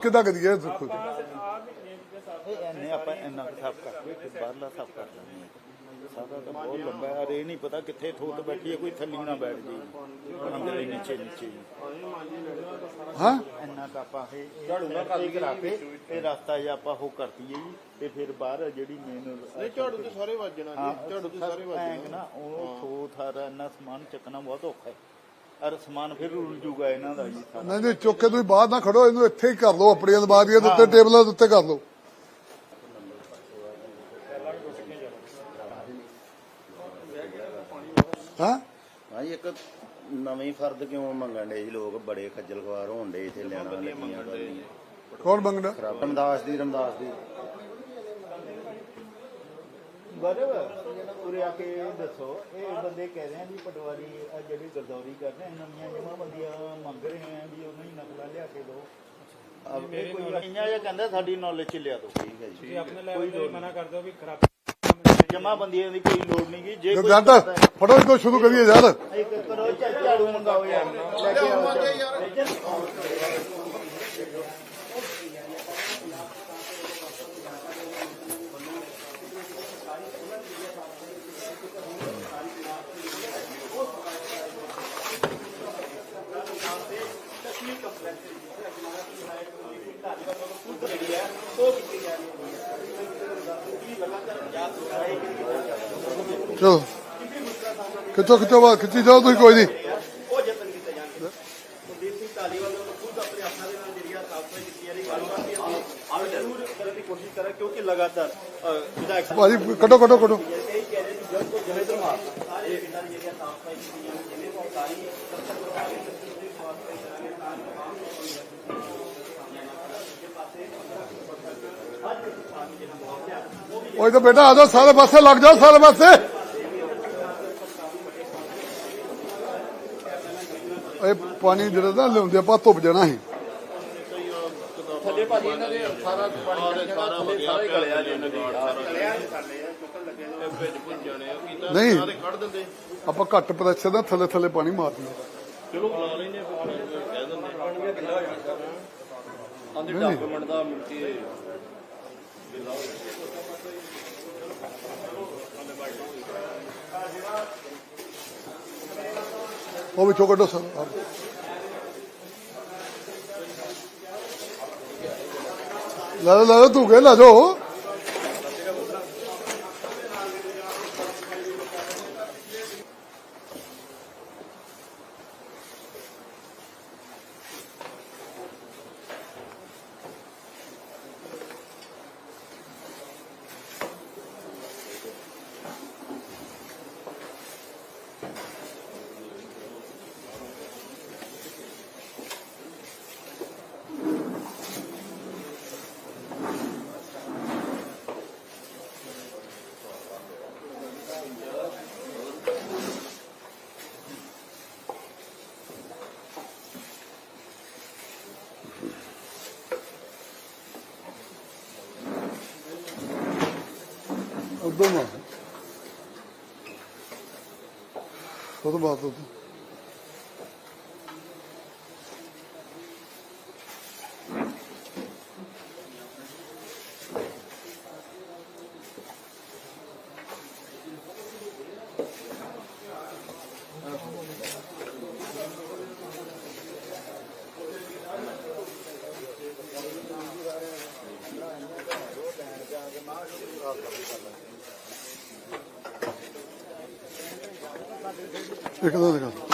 ਕਿੱਦਾਂ ਕਰੀਏ ਦੇਖੋ ਇਹ ਐਨੇ ਆਪਾਂ ਇੰਨਾ ਸਾਫ਼ ਕਰਦੇ ਤੇ ਬਾਹਰਲਾ ਸਾਫ਼ ਕਰ ਲੈਂਦੇ ਸਾਡਾ ਤਾਂ ਬਹੁਤ ਲੰਬਾ ਹੈ ਅਰੇ ਨਹੀਂ ਪਤਾ ਕਿੱਥੇ ਥੋਤ ਬੈਠੀ ਹੈ ਕੋਈ ਥੱਲੀ ਨਾ ਬੈਠ ਜੀ ਅੰਦਰ ਹੀ ਨੀਚੇ ਨੀਚੇ ਹੀ? ਇੰਨਾ ਕੁ ਆਪਾਂ ਇਹ ਝਾੜੂ ਨਾਲ ਕਰ ਕਰਾ ਕੇ ਤੇ ਰਸਤਾ ਜਿਹਾ ਆਪਾਂ ਉਹ ਕਰਤੀਏ ਜੀ ਤੇ ਫਿਰ ਬਾਹਰ ਜਿਹੜੀ ਮੇਨ ਨਹੀਂ ਝਾੜੂ ਤੇ ਸਾਰੇ ਵੱਜਣਾ ਜੀ ਝਾੜੂ ਤੇ ਸਾਰੇ ਵੱਜਣਾ ਨਾ ਉਹ ਥੋਤ ਹਰ ਇੰਨਾ ਸਮਾਨ ਚੱਕਣਾ ਬਹੁਤ ਔਖਾ ਹੈ। ਅਰ ਸਮਾਨ ਫਿਰ ਰੁਲ ਜੂਗਾ ਇਹਨਾਂ ਦਾ ਜੀ ਸਾਰਾ। ਨਹੀਂ ਨਹੀਂ ਚੁੱਕ ਕੇ ਤੁਸੀਂ ਬਾਹਰ ਨਾ ਖੜੋ ਇਹਨੂੰ ਇੱਥੇ ਹੀ ਕਰ ਲਓ ਆਪਣੀਆਂ ਅਲਮਾਰੀਆਂ ਦੇ ਉੱਤੇ ਟੇਬਲਾਂ ਦੇ ਉੱਤੇ ਕਰ ਲਓ। ਹਾਂ? ਹਾਂਜੀ ਇੱਕ ਨਵੇਂ ਫਰਦ ਕਿਉਂ ਮੰਗਣ ਦੇ ਜੀ ਲੋਕ ਬੜੇ ਖੱਜਲ ਖਵਾਰ ਹੋਣ ਦੇ ਇੱਥੇ ਲੈਣਾ ਲੱਗੀਆਂ ਬੰਦੀਆਂ। ਕੌਣ ਮੰਗਦਾ? ਰਮਦਾਸ ਦੀ ਰਮਦਾਸ ਦੀ। ਬਰਬ ਆ ਕੇ ਦੱਸੋ ਇਹ ਬੰਦੇ ਕਹਿ ਰਹੇ ਆ ਵੀ ਪਟਵਾਰੀ ਆ ਜਿਹੜੀ ਗਰਦੌਰੀ ਕਰ ਰਹੇ ਆ ਨਵੀਆਂ ਜਮਾ ਬੰਦੀਆਂ ਮੰਗ ਰਹੇ ਆ ਵੀ ਉਹਨਾਂ ਹੀ ਨਕਲਾਂ ਲਿਆ ਕੇ ਦਿਓ। ਅਬ ਇਹ ਕੋਈ ਇੰਨਾ ਜਿਹਾ ਕਹਿੰਦਾ ਸਾਡੀ ਨੌਲੇਜ ਚ ਲਿਆ ਦਿਓ। ਠੀਕ ਹੈ ਜੀ। ਤੁਸੀਂ ਆਪਣੇ ਲੈਵਲ ਤੇ ਮਨਾ ਕਰ ਦਿਓ ਵੀ ਖਰਾਬ ਜਮਾ ਬੰਦੀਆਂ ਦੀ ਕੋਈ ਲੋੜ ਨਹੀਂ ਗੀ। ਜੇ ਕੋਈ ਜੰਟ ਕਰਦਾ ਹੈ, ਫੜੋ ਇਹਨੂੰ ਸ਼ੁਰੂ ਕਰੀਏ ਯਾਰ। ਇੱਕ ਕਰੋ ਝਾ- ਝਾੜੂ ਮੰਗਾਓ ਯਾਰ ਲੈ ਕੇ ਆਓ ਝਾੜੂ। ਚਲੋ ਖਿੱਚੋ ਖਿੱਚੋ ਬਾਹਰ ਖਿੱਚੀ ਜਾਓ ਤੁਸੀਂ ਕੋਈ ਨਹੀਂ ਉਹ ਯਤਨ ਕੀਤੇ ਜਾਣਗੇ ਕੁਲਦੀਪ ਸਿੰਘ ਧਾਲੀਵਾਲ ਨੂੰ ਖੁਦ ਆਪਣੇ ਹੱਥਾਂ ਦੇ ਨਾਲ ਜਿਹੜੀ ਆ ਸਾਫ਼ ਸਫ਼ਾਈ ਕੀਤੀ ਜਾ ਰਹੀ ਗੱਲਬਾਤ ਵੀ ਆਪਾਂ ਆਹ ਜ਼ਰੂਰ ਕਰਨ ਦੀ ਕੋਸ਼ਿਸ਼ ਕਰਾਂ ਕਿਉਂਕਿ ਲਗਾਤਾਰ ਅਹ, ਵਿਧਾਇਕ ਸਾਹਿਬ ਭਾਜੀ ਕੱਢੋ ਕੱਢੋ ਕੱਢੋ ਇਹ ਕਹਿ ਰਹੇ ਚਲੋ। ਕਿੱਥੋਂ ਕਿੱਥੋਂ ਜਿਵੇਂ ਤੋਂ ਸਾਰੇ ਪਿੰਡਾਂ ਦੀ ਜਿਹੜੀਆਂ ਸਾਫ਼ ਸਫ਼ਾਈ ਕੀਤੀਆਂ ਨੇ, ਜਿਵੇਂ ਤੋਂ ਸਾਰੀ ਉਹ ਤਾਂ ਬੇਟਾ ਆ ਜਾਓ ਸਾਰੇ ਪਾਸੇ ਲੱਗ ਜਾਓ ਸਾਰੇ ਪਾਸੇ ਇਹ ਪਾਣੀ ਜਿਹੜਾ ਨਾ ਲਿਆਉਂਦੇ ਆਪਾਂ ਧੁੱਪ ਜਾਣਾ ਸੀ। ਥੱਲੇ ਭਾਜੀ ਇਹਨਾਂ ਦੇ ਸਾਰਾ ਪਾਣੀ ਸਾਰਾ ਹੋ ਗਿਆ ਸਾਰਾ ਹੀ ਗਲਿਆ ਜੀ ਇਹਨਾਂ ਦੇ। ਗਲਿਆ ਨਹੀਂ ਕਰਦੇ ਆ ਚੁੱਕਣ ਲੱਗੇ ਨੇ ਵਿੱਚ ਭੁੱਜ ਜਾਣੇ ਆ ਕੀਤਾ ਨਹੀਂ। ਸਾਰੇ ਕੱਢ ਦਿੰਦੇ। ਆਪਾਂ ਘੱਟ ਪ੍ਰੈਸ਼ਰ ਨਾਲ ਥੱਲੇ ਥੱਲੇ ਪਾਣੀ ਮਾਰ ਦਿੰਦੇ। ਚਲੋ ਬੁਲਾ ਲੈਨੇ ਕਹਿ ਦਿੰਦੇ ਪਾਣੀ ਕਿੱਲਾ ਹੋ ਜਾਣਾ ਆਂਦੇ ਡਾਕੂਮੈਂਟ ਦਾ ਮਿਲਤੀ ਉਹ ਵਿੱਚੋਂ ਕੱਢੋ ਸਰ ਲੈ ਲੈ ਤੂੰ ਕੇ ਲੈ ਜਾਓ। ਉਦੋਂ ਮਾਰ ਉਹ ਤੋਂ ਬਾਅਦ ਉਹ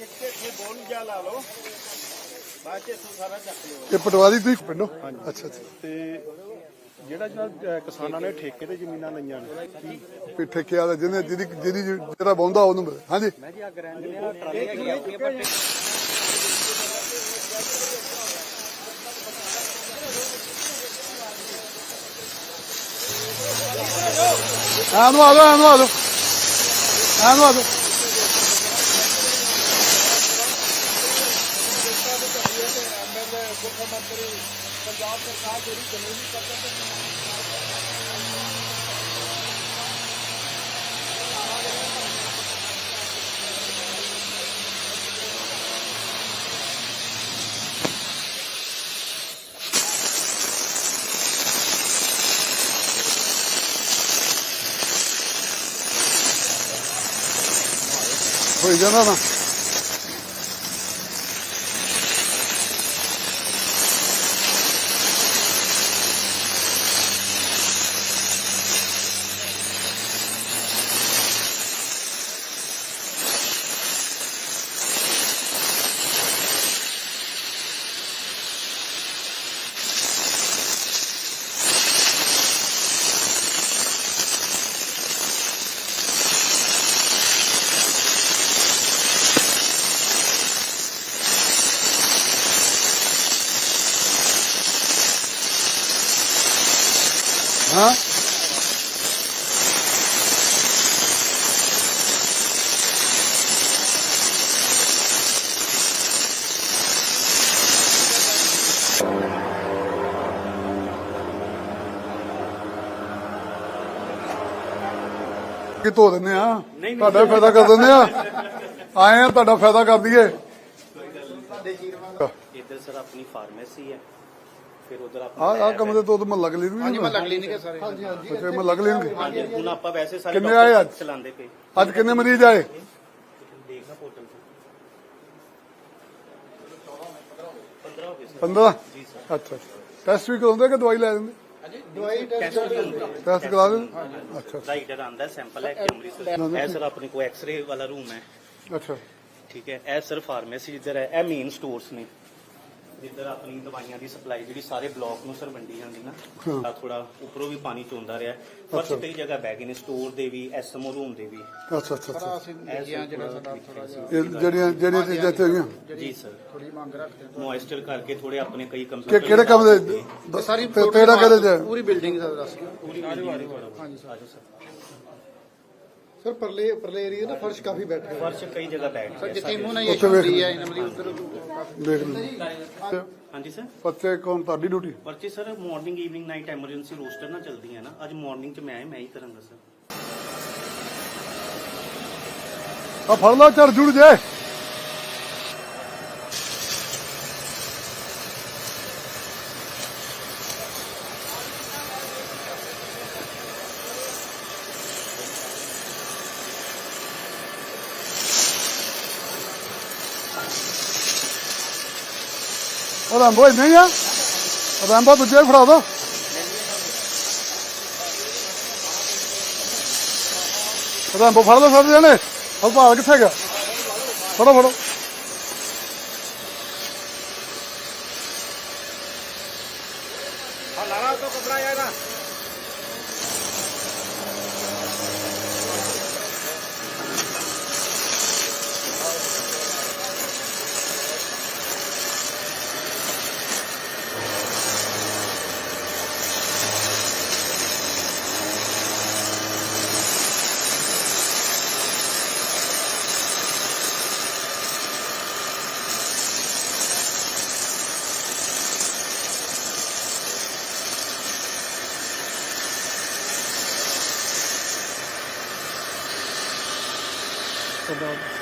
ਇੱਥੇ ਬੋਲ ਜਾ ਲਾ ਲਓ ਬਾਅਦ ਚ ਇੱਥੋਂ ਸਾਰਾ ਚੱਕ ਲਿਓ ਇਹ ਪਟਵਾਰੀ ਤੁਸੀਂ ਪਿੰਡੋਂ? ਅੱਛਾ ਅੱਛਾ। ਤੇ ਜਿਹੜਾ ਜਿਹੜਾ ਕਿਸਾਨਾਂ ਨੇ ਠੇਕੇ ਤੇ ਜ਼ਮੀਨਾਂ ਲਈਆਂ ਨੇ। ਵੀ ਠੇਕੇ ਵਾਲਾ ਜਿਹਨੇ ਜਿਹਦੀ ਜਿਹਦੀ ਜਿਹੜਾ ਬੌਂਦਾ ਉਹਨੂੰ ਮਿਲੇ। ਹਾਂਜੀ। ਮੈਂ ਜੀ ਆ ਗਰੈਂਡ ਨੇ ਆ ਟਰਾਲੀ ਹੈਗੀ ਆ ਪਰ ਆਨੂੰ ਆ ਜਾਓ ਆਨੂੰ ਆ ਜਾਓ। ਆਨੂੰ ਆ ਜਾਓ। ਹੋਈ ਜਾਣਾ ਨਾ ਕਿ ਧੋ ਦਿੰਦੇ ਆ ਤੁਹਾਡਾ ਵੀ ਫਾਇਦਾ ਕਰ ਦਿੰਦੇ ਆ ਆਏ ਆ ਤੁਹਾਡਾ ਫਾਇਦਾ ਕਰ ਦਈਏ। ਇੱਧਰ ਸਰ ਆਪਣੀ ਫਾਰਮੇਸੀ ਹੈ। ਫਿਰ ਉਧਰ ਆ ਆ ਕੰਮ ਦੇ ਤੋਂ ਮੈਂ ਲੱਗ ਲੈਣਗੇ ਹਾਂਜੀ ਮੈਂ ਲੱਗ ਲੈਣਗੇ ਸਾਰੇ। ਹਾਂਜੀ ਹਾਂਜੀ। ਅੱਛਾ ਹਾਂਜੀ ਹੁਣ ਆਪਾਂ ਵੈਸੇ ਸਾਰੇ ਕਿੰਨੇ ਆਏ ਅੱਜ? ਚਲਾਉਂਦੇ ਪਏ। ਅੱਜ ਕਿੰਨੇ ਮਰੀਜ਼ ਆਏ? ਦੇਖਣਾ ਪੋਰਟਲ ਤੇ। 15 ਹੋ ਗਏ ਸਰ। 15 ਜੀ ਸਰ। ਅੱਛਾ ਟੈਸਟ ਵੀ ਕਰਾਉਂਦੇ ਕਿ ਦਵਾਈ ਲੈ ਦਿੰਦੇ ਟੈਸਟ ਟੈਸਟ ਕਰਾ ਦਿੰਦੇ ਅੱਛਾ ਰਾਈਡਰ ਆਂਦਾ ਸੈਂਪਲ ਹੈ ਕਿ ਅੰਮ੍ਰਿਤਸਰ ਇਹ ਸਰ ਆਪਣੇ ਕੋਲ ਐਕਸ-ਰੇ ਵਾਲਾ ਰੂਮ ਹੈ। ਅੱਛਾ। ਠੀਕ ਹੈ ਇਹ ਸਰ ਫਾਰਮੇਸੀ ਜਿੱਧਰ ਹੈ ਇਹ ਮੇਨ ਸਟੋਰਸ ਨੇ। ਜਿੱਧਰ ਆਪਣੀ ਦਵਾਈਆਂ ਦੀ ਸਪਲਾਈ ਜਿਹੜੀ ਸਾਰੇ ਬਲਾਕ ਨੂੰ ਸਰ ਵੰਡੀ ਜਾਂਦੀ ਨਾ ਤਾਂ ਥੋੜਾ ਉੱਪਰੋਂ ਵੀ ਪਾਣੀ ਚੋਂਦਾ ਰਿਹਾ। ਫਰਸ਼ ਕਈ ਜਗ੍ਹਾ ਬਹਿ ਗਏ ਨੇ ਸਟੋਰ ਦੇ ਵੀ ਐਸਐਮਓ ਰੂਮ ਦੇ ਵੀ। ਅੱਛਾ ਅੱਛਾ ਅੱਛਾ। ਇਹ ਜਿਹੜਾ ਸਾਡਾ ਥੋੜਾ ਇਹ ਜਿਹੜੀਆਂ ਜਿਹੜੀਆਂ ਚੀਜ਼ਾਂ ਇੱਥੇ ਹੋਈਆਂ? ਜੀ ਸਰ ਥੋੜੀ ਮੰਗ ਰੱਖਦੇ ਮੋਇਸਚਰ ਕਰਕੇ ਥੋੜੇ ਆਪਣੇ ਕਈ ਕਿ ਕਿਹੜੇ ਕੰਮ ਦੇ ਸਾਰੀ ਤੇਰਾ ਪੂਰੀ ਬਿਲਡਿੰਗ ਦਾ ਦੱਸ ਪੂਰੀ ਆਜੋ ਆਜੋ ਸਰ ਸਰ ਪਰਲੇ ਪਰਲੇ ਏਰੀਆ ਨਾ ਫਰਸ਼ ਕਾਫੀ ਬੈਠਾ ਹੈ ਫਰਸ਼ ਕਈ ਜਗ੍ਹਾ ਬੈਠ ਜਿੱਥੇ ਸਾਰੇ। ਇਮੂਨਾਈਜੇਸ਼ਨ ਹੁੰਦੀ ਹੈ ਇਹਨਾਂ ਦੀ ਉਧਰ ਦੇਖ ਲਓ। ਹਾਂਜੀ ਸਰ? ਪੱਤੇ ਕੌਣ ਤੁਹਾਡੀ ਡਿਊਟੀ ਪਰਚੇ sir morning evening night emergency roster ਨਾ ਚੱਲਦੀ ਹੈ ਨਾ। ਅੱਜ ਮਾਰਨਿੰਗ ਚ ਮੈਂ ਆਇਆ ਮੈਂ ਹੀ ਕਰਾਂਗਾ ਸਰ। ਆ ਫੜ ਲਾ ਚੜ ਜੁੜ ਜੇ। ਉਹ ਰੰਬੋ ਇੰਨੇ ਹੀ ਆ। ਰੰਬੋ ਦੂਜੇ ਫੜਾ ਦੋ। ਰੰਬੋ ਫੜ ਲਓ ਸਾਰੇ ਜਣੇ। ਉਹ ਭਾਲ ਕਿੱਥੇ ਗਿਆ? ਫੜੋ ਫੜੋ। ਲਾਣਾ ਤੋਂ ਕਪੜਾ ਆਏਗਾ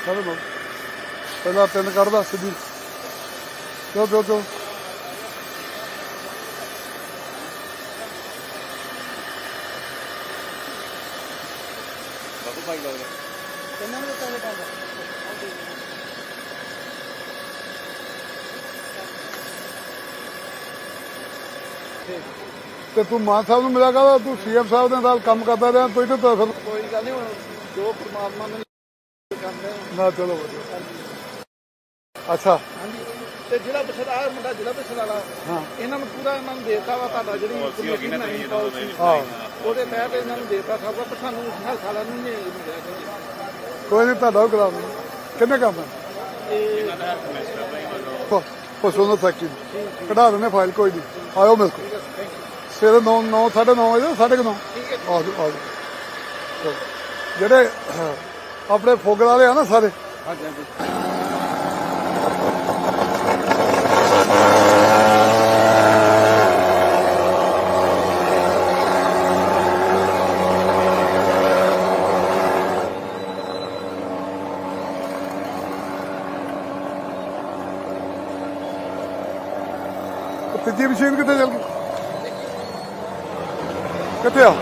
ਚਲੋ ਚਲੋ ਪਹਿਲਾਂ ਤਿੰਨ ਕੱਢਦਾ ਸਿੱਧੀ। ਚਲੋ ਚਲੋ ਚਲੋ। ਤੇ ਤੂੰ ਮਾਨ ਸਾਹਿਬ ਨੂੰ ਮਿਲਿਆ ਕਰ ਤੂੰ ਸੀਐਮ ਸਾਹਿਬ ਦੇ ਨਾਲ ਕੰਮ ਕਰਦਾ ਰਿਹਾ ਕੋਈ ਤੇ ਫਿਰ ਕੋਈ ਗੱਲ ਨਹੀਂ ਹੁਣ ਜੋ ਪ੍ਰਮਾਤਮਾ ਨੇ ਨਾ ਚਲੋ ਵਧੀਆ। ਅੱਛਾ। ਹਾਂਜੀ। ਤੇ ਜ਼ਿਲ੍ਹਾ ਬਸਰਾ ਆਹ ਮੁੰਡਾ ਜ਼ਿਲ੍ਹਾ ਬਸਰਾ ਵਾਲਾ ਹਾਂ। ਇਹਨਾਂ ਨੂੰ ਪੂਰਾ ਇਹਨਾਂ ਨੂੰ ਦੇਤਾ ਵਾ ਤੁਹਾਡਾ ਜਿਹੜੀ ਕਮੇਟੀ ਬਣਾਈ ਉਹਦੇ ਤਹਿਤ ਇਹਨਾਂ ਨੂੰ ਦੇਤਾ ਸਭ ਪਰ ਸਾਨੂੰ ਹਰ ਸਾਲਾਂ ਨੂੰ ਨਹੀਂ ਮਿਲਿਆ ਕੁਝ। ਕੋਈ ਨਹੀਂ ਤੁਹਾਡਾ ਦਿੰਦੇ। ਕਿੰਨੇ ਕੰਮ ਹੈ? ਪਸੋਂ ਦਾ ਸੈਕਟਰੀ ਕਢਾ ਦਿੰਦੇ ਫਾਈਲ ਕੋਈ ਨਹੀਂ। ਆਇਓ ਮੇਰੇ ਕੋਲ। ਸਵੇਰੇ 9 9 9:30 ਵਜੇ 9:30 ਆ ਆ ਚਲੋ। ਜਿਹੜੇ ਅਹ, ਆਪਣੇ ਫੋਗਰ ਵਾਲੇ ਆ ਨਾ ਸਾਰੇ ਉਹ ਤੀਜੀ ਮਸ਼ੀਨ ਕਿੱਥੇ ਚੱਲ ਗਈ ਕਿੱਥੇ ਆ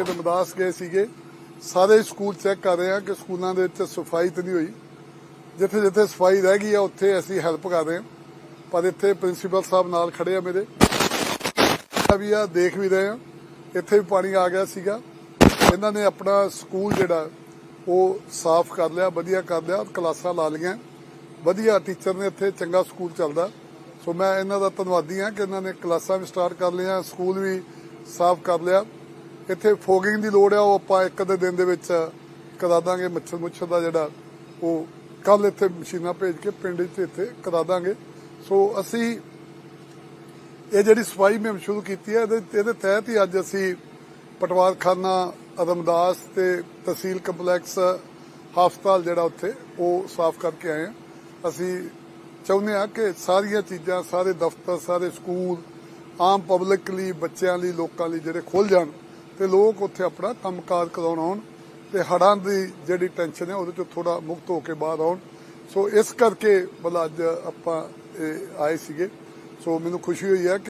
ਅੱਗੇ ਰਮਦਾਸ ਗਏ ਸੀਗੇ, ਸਾਰੇ ਸਕੂਲ ਚੈੱਕ ਕਰ ਰਹੇ ਹਾਂ ਕਿ ਸਕੂਲਾਂ ਦੇ ਵਿੱਚ ਸਫ਼ਾਈ ਤਾਂ ਨਹੀਂ ਹੋਈ। ਜਿੱਥੇ ਜਿੱਥੇ ਸਫ਼ਾਈ ਰਹਿ ਗਈ ਆ, ਉੱਥੇ ਅਸੀਂ ਹੈਲਪ ਕਰ ਰਹੇ ਹਾਂ। ਪਰ ਇੱਥੇ ਪ੍ਰਿੰਸੀਪਲ ਸਾਹਿਬ ਨਾਲ ਖੜੇ ਆ ਮੇਰੇ। ਵੀ ਆ, ਦੇਖ ਵੀ ਰਹੇ ਆ ਇੱਥੇ ਵੀ ਪਾਣੀ ਆ ਗਿਆ ਸੀਗਾ। ਇਹਨਾਂ ਨੇ ਆਪਣਾ ਸਕੂਲ ਜਿਹੜਾ, ਉਹ ਸਾਫ਼ ਕਰ ਲਿਆ, ਵਧੀਆ ਕਰ ਲਿਆ, ਕਲਾਸਾਂ ਲਾ ਲਈਆਂ। ਵਧੀਆ ਟੀਚਰ ਨੇ ਇੱਥੇ ਚੰਗਾ ਸਕੂਲ ਚੱਲਦਾ। ਸੋ ਮੈਂ ਇਹਨਾਂ ਦਾ ਧੰਨਵਾਦੀ ਹਾਂ ਕਿ ਇਹਨਾਂ ਨੇ ਕਲਾਸਾਂ ਵੀ ਸਟਾਰਟ ਕਰ ਲਈਆਂ, ਸਕੂਲ ਵੀ ਸਾਫ਼ ਕਰ ਲਿਆ। ਇੱਥੇ ਫੋਗਿੰਗ ਦੀ ਲੋੜ ਆ, ਉਹ ਆਪਾਂ ਇੱਕ ਅੱਧੇ ਦਿਨ ਦੇ ਵਿੱਚ ਕਰਾ ਦਾਂਗੇ ਮੱਛਰ ਮੁੱਛਰ ਦਾ ਜਿਹੜਾ, ਉਹ ਕੱਲ ਇੱਥੇ ਮਸ਼ੀਨਾਂ ਭੇਜ ਕੇ ਪਿੰਡ 'ਚ ਇੱਥੇ ਕਰਾ ਦਾਂਗੇ। ਸੋ ਅਸੀਂ ਇਹ ਜਿਹੜੀ ਸਫ਼ਾਈ ਮੁਹਿੰਮ ਸ਼ੁਰੂ ਕੀਤੀ ਹੈ, ਇਹਦੇ ਇਹਦੇ ਤਹਿਤ ਹੀ ਅੱਜ ਅਸੀਂ ਪਟਵਾਰਖਾਨਾ ਰਮਦਾਸ ਤੇ ਤਹਿਸੀਲ ਕੰਪਲੈਕਸ, ਹਸਪਤਾਲ ਜਿਹੜਾ ਉੱਥੇ, ਉਹ ਸਾਫ਼ ਕਰਕੇ ਆਏ ਹਾਂ। ਅਸੀਂ ਚਾਹੁੰਦੇ ਹਾਂ ਕਿ ਸਾਰੀਆਂ ਚੀਜ਼ਾਂ, ਸਾਰੇ ਦਫ਼ਤਰ, ਸਾਰੇ ਸਕੂਲ, ਆਮ ਪਬਲਿਕ ਲਈ, ਬੱਚਿਆਂ ਲਈ, ਲੋਕਾਂ ਲਈ ਜਿਹੜੇ ਖੁੱਲ ਜਾਣ। ਤੇ ਲੋਕ ਉੱਥੇ ਆਪਣਾ ਕੰਮਕਾਰ ਕਰਾਉਣ ਆਉਣ ਤੇ ਹੜ੍ਹਾਂ ਦੀ ਜਿਹੜੀ ਟੈਨਸ਼ਨ ਹੈ ਉਹਦੇ ਤੋਂ ਥੋੜਾ ਮੁਕਤ ਹੋ ਕੇ ਬਾਹਰ ਆਉਣ। ਸੋ ਇਸ ਕਰਕੇ ਮਤਲਬ ਅੱਜ ਆਪਾਂ ਇਹ ਆਏ ਸੀਗੇ। ਸੋ ਮੈਨੂੰ ਖੁਸ਼ੀ ਹੋਈ ਹੈ ਕਿ